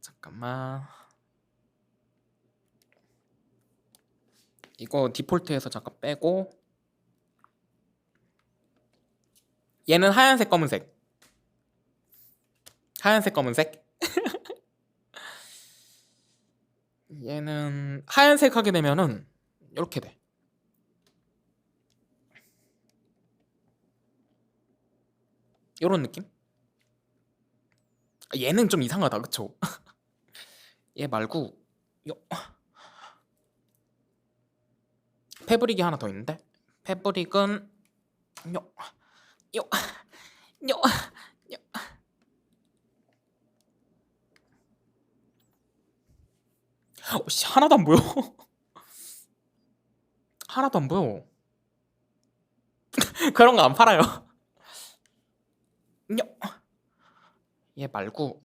잠깐만. 이거 디폴트해서 잠깐 빼고 얘는 하얀색 검은색 하얀색 검은색 얘는 하얀색 하게 되면은 이렇게 돼 요런 느낌? 얘는 좀 이상하다 그쵸? 얘 말고 요 패브릭이 하나 더 있는데 패브릭은 요, 요, 요, 요. 어, 씨, 하나도 안 보여. 하나도 안 보여. 그런 거 안 팔아요. 요. 얘 말고